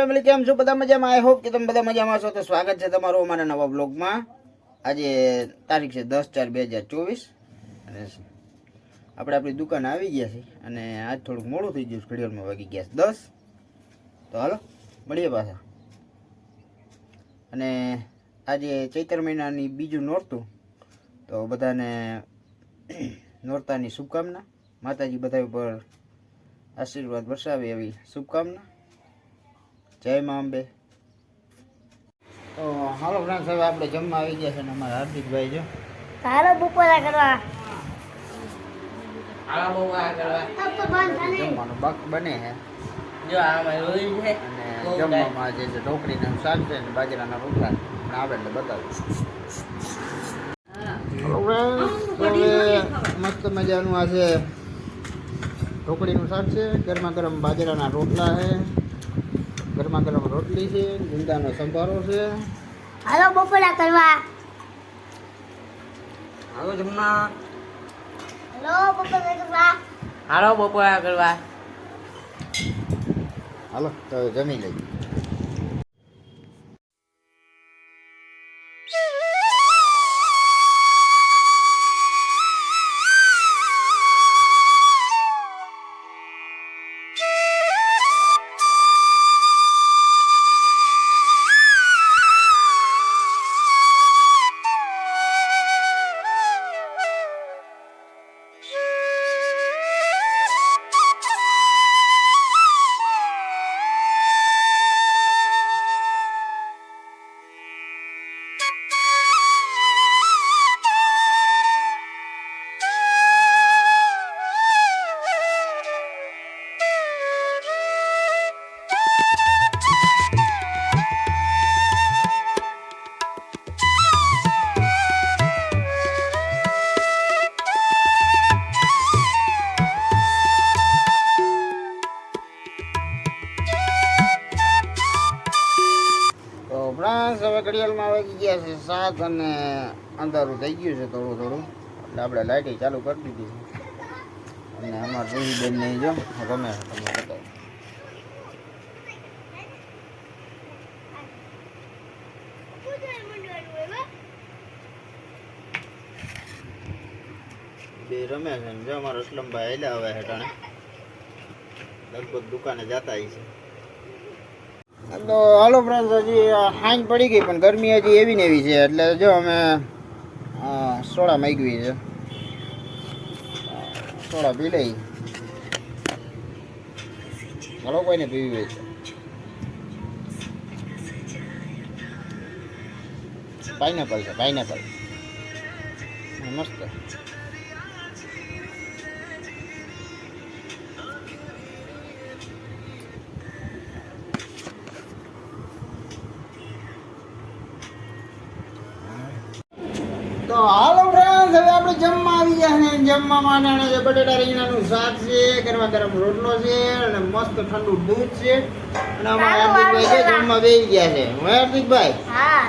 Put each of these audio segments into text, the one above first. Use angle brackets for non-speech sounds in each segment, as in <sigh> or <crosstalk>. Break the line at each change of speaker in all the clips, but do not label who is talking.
Family કેમ છો? બધા મજામાં? આઈ હોપ કે તમે બધા મજામાં છો. તો સ્વાગત છે તમારું અમારા નવા બ્લોગમાં આજે તારીખ છે દસ ચાર બે હજાર ચોવીસ. અને આપણે આપણી દુકાન આવી ગયા છીએ. અને આજ થોડુંક મોડું થઈ ગયું ઘડિયાળમાં વાગી ગયા છે દસ. તો હાલો, મળીએ પાછા. અને આજે ચૈત્ર મહિનાની બીજું નોરતું. તો બધાને નોરતાની શુભકામના. માતાજી બધા ઉપર આશીર્વાદ વરસાવે એવી શુભકામના. જય મા અંબે તો હાલો ફ્રેન્ડ સાહેબ આપણે જમવા આવી ગયા છે ને અમારા હાર્દિકભાઈ જો.
હાલો બપોરા કરવા.
જમવાનું બક બને છે
જો રોઈ છે.
અને જમવામાં આજે જે ઢોકળીનું શાક છે ને બાજરાના રોટલા. પણ આવે એટલે બતાવું હાલો મસ્ત મજાનું આજે ઢોકળીનું શાક છે. ગરમા ગરમ બાજરાના રોટલા છે. ગરમા ગરમ રોટલી છે ગુંદાનો સંભારો છે.
હાલો બપોરા કરવા.
હાલો જમવા.
હાલો બપોરા કરવા.
હાલો બપોરા કરવા.
હાલો તો જમી લઈએ. ફ્રાન્સ હવે ઘડિયાળમાં વાગી ગયા છે, સાત અને અંધારું થઈ ગયું છે થોડું થોડું. એટલે આપણે લાઇટી ચાલુ કરી દીધી છે. અને અમારા દેવી બેન નહીં જો, રમે તમે બતાવો. બે રમે છે જો, અમારા અસલમભાઈ એટલે હવે હેઠાણે. લગભગ દુકાને જતા છે. તો હાલો ફ્રેન્ડ હજી હાંજ પડી ગઈ, પણ ગરમી હજી એવી ને એવી છે. એટલે જો અમે સોડા માગવી છે. સોડા પી લઈ હાલો, કોઈને પીવી હોય છે પાઇનેપલ છે પાઇનેપલ મસ્ત. હાલો ફ્રેન્ડ્સ હવે આપણે જમવા આવી ગયા છે જમવા માટે જે બટેટા રીંગણાનું શાક છે ગરમા ગરમ રોટલો છે અને મસ્ત ઠંડુ દૂધ છે. અને અમારા હાર્દિકભાઈ છે જમવા બેસી ગયા છે. હું હાર્દિકભાઈ?
હા.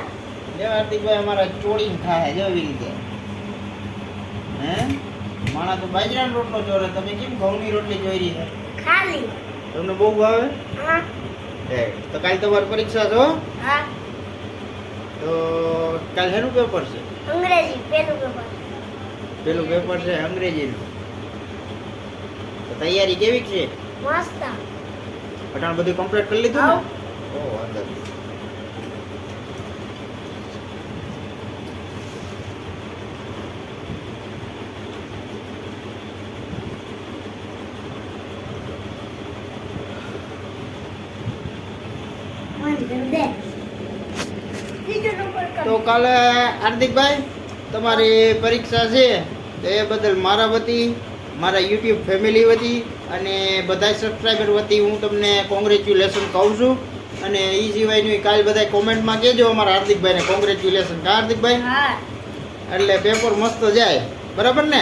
જો હાર્દિકભાઈ અમારા ચોળી થાય જો એવી રીતે. હે? માણા તો બાજરાનો રોટલો ચોરે તમે કેમ ઘઉંની રોટલી જોઈ રહી છે?
ખાલી.
તમને બહુ ભાવે?
હા.
તો કાલ તમારી પરીક્ષા છો
હા.
તો કાલ શેનું પેપર છે?
અંગ્રેજી પેલું પેપર
પેલું પેપર છે અંગ્રેજીનું. તો તૈયારી કેવી છે?
મસ્ત.
પઠાણ બધું કમ્પ્લીટ કરી લીધું ને? ઓ વાંધો
નંબર
તો કાલે હાર્દિકભાઈ તમારી પરીક્ષા છે તો એ બદલ મારા વતી મારા યુટ્યુબ ફેમિલી વતી અને બધા સબસ્ક્રાઈબર વતી હું તમને કોંગ્રેચ્યુલેશન કહું છું. અને એ સિવાયનું કાલ બધા કોમેન્ટમાં કહેજો અમારા હાર્દિકભાઈને કોંગ્રેચ્યુલેશન કા હાર્દિકભાઈ? એટલે પેપર મસ્ત જાય. બરાબર ને?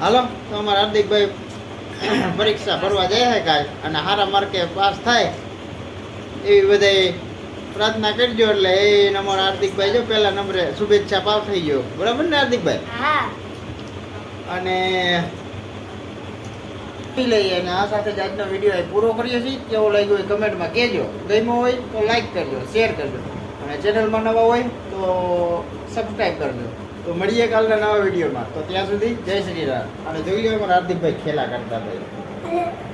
હાલો તો અમારા હાર્દિકભાઈ પરીક્ષા ભરવા જાય છે કાલ. અને સારા માર્કે પાસ થાય. એવી બધાય પ્રાર્થના કરજો એટલે એ નંબર હાર્દિકભાઈ જો પહેલા નંબરે શુભેચ્છા પાસ થઈ ગયો. બરાબર ને હાર્દિકભાઈ? અને પી લઈએ અને આ સાથે જ આજનો વીડિયો પૂરો કરીએ છીએ. કેવો લાગ્યો હોય કમેન્ટમાં કહેજો. ગમ્યો હોય તો લાઈક કરજો શેર કરજો. અને ચેનલમાં નવા હોય તો સબસ્ક્રાઈબ કરજો. તો મળીએ કાલના નવા વિડીયોમાં. તો ત્યાં સુધી જય શ્રી રામ. અને જોઈ લો અમારા હાર્દિકભાઈ ખેલા કરતા ભાઈ. <laughs>